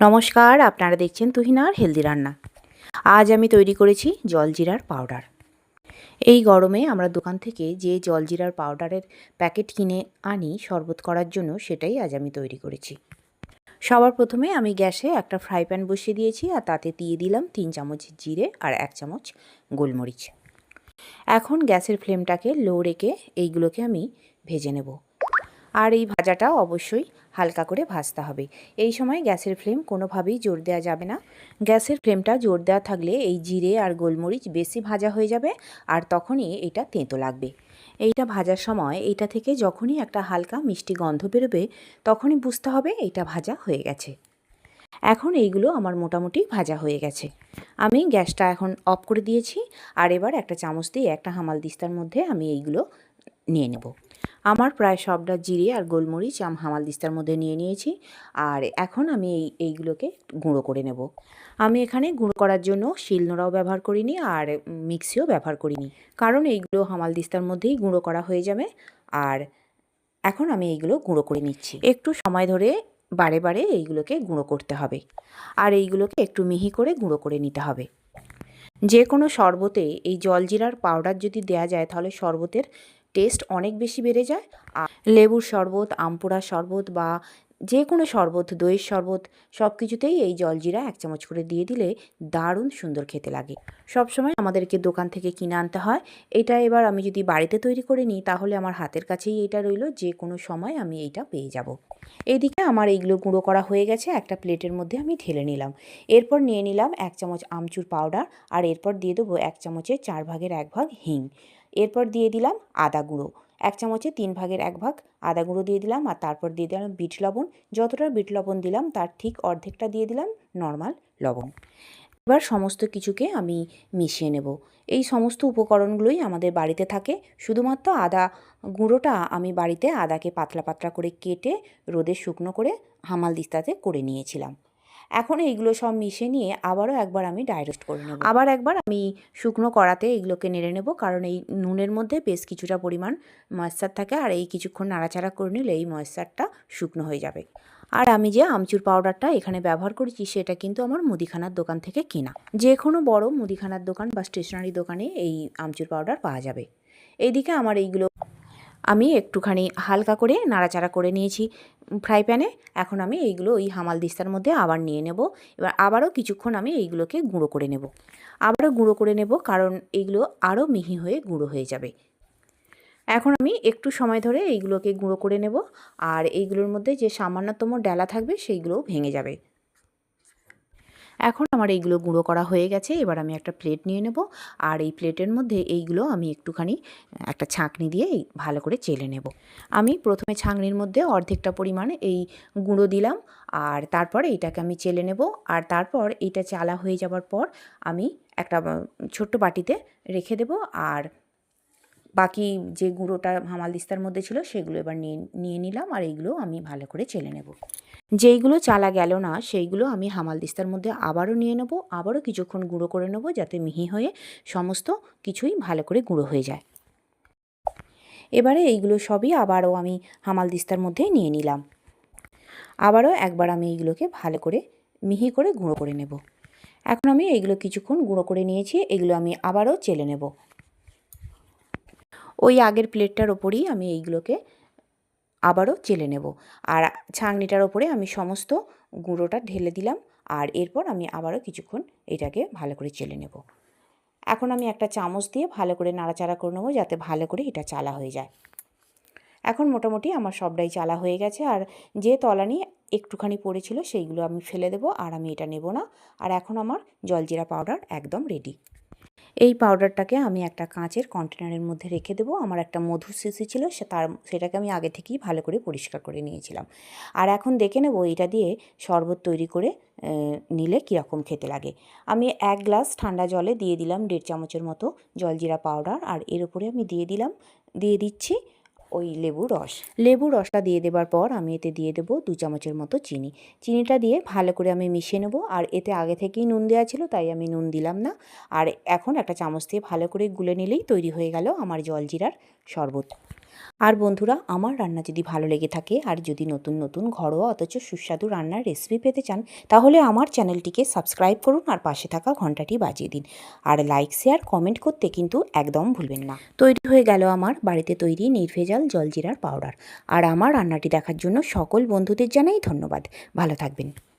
নমস্কার, আপনারা দেখছেন তুহিনার হেলদি রান্না আজ আমি তৈরি করেছি জলজিরার পাউডার। এই গরমে আমরা দোকান থেকে যে জলজিরার পাউডারের প্যাকেট কিনে আনি, শরবত করার জন্য সেটাই আজ আমি তৈরি করেছি। সবার প্রথমে আমি গ্যাসে একটা ফ্রাই প্যান বসিয়ে দিয়েছি আর তাতে দিয়ে দিলাম তিন চামচ জিরে আর এক চামচ গোলমরিচ। এখন গ্যাসের ফ্লেমটাকে লো রেখে এইগুলোকে আমি ভেজে নেব। আর এই ভাজাটা অবশ্যই হালকা করে ভাজতে হবে। এই সময় গ্যাসের ফ্লেম কোনোভাবেই জোর দেওয়া যাবে না। গ্যাসের ফ্লেমটা জোর দেওয়া থাকলে এই জিরে আর গোলমরিচ বেশি ভাজা হয়ে যাবে আর তখনই এটা তেঁতো লাগবে। এইটা ভাজার সময় এইটা থেকে যখনই একটা হালকা মিষ্টি গন্ধ বেরোবে তখনই বুঝতে হবে এইটা ভাজা হয়ে গেছে। এখন এইগুলো আমার মোটামুটি ভাজা হয়ে গেছে। আমি গ্যাসটা এখন অফ করে দিয়েছি আর এবার একটা চামচ দিয়ে একটা হামাল দিস্তার মধ্যে আমি এইগুলো নিয়ে নেব। আমার প্রায় সবটা জিরে আর গোলমরিচ আম হামাল দিস্তার মধ্যে নিয়ে নিয়েছি। আর এখন আমি এই, এইগুলোকে গুঁড়ো করে নেব। আমি এখানে গুঁড়ো করার জন্য শিলনোড়াও ব্যবহার করিনি আর মিক্সিও ব্যবহার করিনি। কারণ এইগুলো হামাল দিস্তার মধ্যেই গুঁড়ো করা হয়ে যাবে। আর এখন আমি এইগুলো গুঁড়ো করে নিচ্ছি। একটু সময় ধরে বারে বারে এইগুলোকে গুঁড়ো করতে হবে। আর এইগুলোকে একটু মিহি করে গুঁড়ো করে নিতে হবে। যে কোনো শরবতে এই জলজিরার পাউডার যদি দেয়া যায় তাহলে শরবতের টেস্ট অনেক বেশি বেড়ে যায়। আর লেবুর শরবত আমপুরা শরবত বা যে কোনো শরবত, দইয়ের শরবত সব কিছুতেই এই জলজিরা এক চামচ করে দিয়ে দিলে দারুণ সুন্দর খেতে লাগে। সবসময় আমাদেরকে দোকান থেকে কিনে আনতে হয়। এটা এবার আমি যদি বাড়িতে তৈরি করে নিই, তাহলে আমার হাতের কাছেই এটা রইল যে কোনো সময় আমি এইটা পেয়ে যাব। এইদিকে আমার এইগুলো গুঁড়ো করা হয়ে গেছে, একটা প্লেটের মধ্যে আমি ঢেলে নিলাম। এরপর নিয়ে নিলাম এক চামচ আমচুর পাউডার আর এরপর দিয়ে দেবো এক চামচের চার ভাগের এক ভাগ হিং। এরপর দিয়ে দিলাম আদা গুঁড়ো। এক চামচে তিন ভাগের এক ভাগ আদা গুঁড়ো দিয়ে দিলাম আর তারপর দিয়ে দিলাম বিট লবণ। যতটা বিট লবণ দিলাম তার ঠিক অর্ধেকটা দিয়ে দিলাম নর্মাল লবণ। এবার সমস্ত কিছুকে আমি মিশিয়ে নেব। এই সমস্ত উপকরণগুলোই আমাদের বাড়িতে থাকে। শুধুমাত্র আদা গুঁড়োটা আমি বাড়িতে আদাকে পাতলা পাতলা করে কেটে রোদে শুকনো করে হামাল দিস্তাতে করে নিয়েছিলাম। এখন এইগুলো সব মিশে নিয়ে আবারও একবার আমি ডাইরেস্ট করে নেব। আবার একবার আমি শুকনো কড়াতে এইগুলোকে নেড়ে নেব, কারণ এই নুনের মধ্যে বেশ কিছুটা পরিমাণ ময়েশ্চার থাকে আর এই কিছুক্ষণ নাড়াচাড়া করে নিলে এই ময়েশ্চারটা শুকনো হয়ে যাবে। আর আমি যে আমচুর পাউডারটা এখানে ব্যবহার করেছি সেটা কিন্তু আমার মুদিখানার দোকান থেকে কেনা। যে কোনো বড় মুদিখানার দোকান বা স্টেশনারি দোকানে এই আমচুর পাউডার পাওয়া যাবে। এইদিকে আমার এইগুলো আমি একটুখানি হালকা করে নাড়াচাড়া করে নিয়েছি। ফ্রাই প্যানে এখন আমি এইগুলো ওই হামাল দিস্তার মধ্যে আবার নিয়ে নেব। এবার আবারও কিছুক্ষণ আমি এইগুলোকে গুঁড়ো করে নেব। আবারও গুঁড়ো করে নেব কারণ এইগুলো আরও মিহি হয়ে গুঁড়ো হয়ে যাবে। এখন আমি একটু সময় ধরে এইগুলোকে গুঁড়ো করে নেব। আর এইগুলোর মধ্যে যে সামান্যতম ডালা থাকবে সেইগুলোও ভেঙে যাবে। এখন আমার এইগুলো গুঁড়ো করা হয়ে গেছে, এবার আমি একটা প্লেট নিয়ে নেব। আর এই প্লেটের মধ্যে এইগুলো আমি একটুখানি, একটা ছাঁকনি দিয়ে ভালো করে চেলে নেব। আমি প্রথমে ছাঁকনির মধ্যে অর্ধেকটা পরিমাণ এই গুঁড়ো দিলাম, আর তারপর এইটাকে আমি চেলে নেব। আর তারপর এইটা চালা হয়ে যাবার পর আমি একটা ছোট্ট বাটিতে রেখে দেব। আর বাকি যে গুঁড়োটা হামাল দিস্তার মধ্যে ছিল, সেগুলো এবার নিয়ে নিয়ে নিলাম। আর এইগুলো আমি ভালো করে চেলে নেব। যেইগুলো চালা গেল না, সেইগুলো আমি হামাল দিস্তার মধ্যে আবারও নিয়ে নেব, আবারও কিছুক্ষণ গুঁড়ো করে নেব যাতে মিহি হয়ে সমস্ত কিছুই ভালো করে গুঁড়ো হয়ে যায়। এবারে এইগুলো সবই আবারও আমি হামাল দিস্তার মধ্যে নিয়ে নিলাম। আবারও একবার আমি এইগুলোকে ভালো করে মিহি করে গুঁড়ো করে নেব। এখন আমি এইগুলো কিছুক্ষণ গুঁড়ো করে নিয়েছি, এগুলো আমি আবারও চেলে নেব। ওই আগের প্লেটটার ওপরেই আমি এইগুলোকে আবারও চেলে নেব। আর ছাঁকনিটার ওপরে আমি সমস্ত গুঁড়োটা ঢেলে দিলাম আর এরপর আমি আবারও কিছুক্ষণ এটাকে ভালো করে চেলে নেব। এখন আমি একটা চামচ দিয়ে ভালো করে নাড়াচাড়া করে নেব যাতে ভালো করে এটা চালা হয়ে যায়। এখন মোটামুটি আমার সবটাই চালা হয়ে গেছে আর যে তলানি একটুখানি পড়েছিল সেইগুলো আমি ফেলে দেবো আর আমি এটা নেব না। আর এখন আমার জলজিরা পাউডার একদম রেডি এই পাউডারটাকে আমি একটা কাঁচের কন্টেনারের মধ্যে রেখে দেবো। আমার একটা মধুর শিশি ছিল, সে তার, সেটাকে আমি আগে থেকেই ভালো করে পরিষ্কার করে নিয়েছিলাম। আর এখন দেখে নেব এটা দিয়ে শরবত তৈরি করে নিলে কীরকম খেতে লাগে। আমি এক গ্লাস ঠান্ডা জলে দিয়ে দিলাম দেড় চামচের মতো জলজিরা পাউডার আর এর উপরে আমি দিয়ে দিলাম, দিয়ে দিচ্ছি ওই লেবু রস। লেবু রসটা দিয়ে দেবার পর আমি এতে দিয়ে দেব দু চামচের মতো চিনি। চিনিটা দিয়ে ভালো করে আমি মিশিয়ে নেব। আর এতে আগে থেকেই নুন দেওয়া ছিল, তাই আমি নুন দিলাম না। আর এখন একটা চামচ দিয়ে ভালো করে গুলে নিলেই তৈরি হয়ে গেল আমার জলজিরার শরবত। আর বন্ধুরা, আমার রান্না যদি ভালো লেগে থাকে আর যদি নতুন নতুন ঘরোয়া অথচ সুস্বাদু রান্নার রেসিপি পেতে চান, তাহলে আমার চ্যানেলটিকে সাবস্ক্রাইব করুন আর পাশে থাকা ঘন্টাটি বাজিয়ে দিন। আর লাইক শেয়ার কমেন্ট করতে কিন্তু একদম ভুলবেন না। তৈরি হয়ে গেল আমার বাড়িতে তৈরি নির্ভেজাল জলজিরার পাউডার আর আমার রান্নাটি দেখার জন্য সকল বন্ধুদের জানাই ধন্যবাদ। ভালো থাকবেন।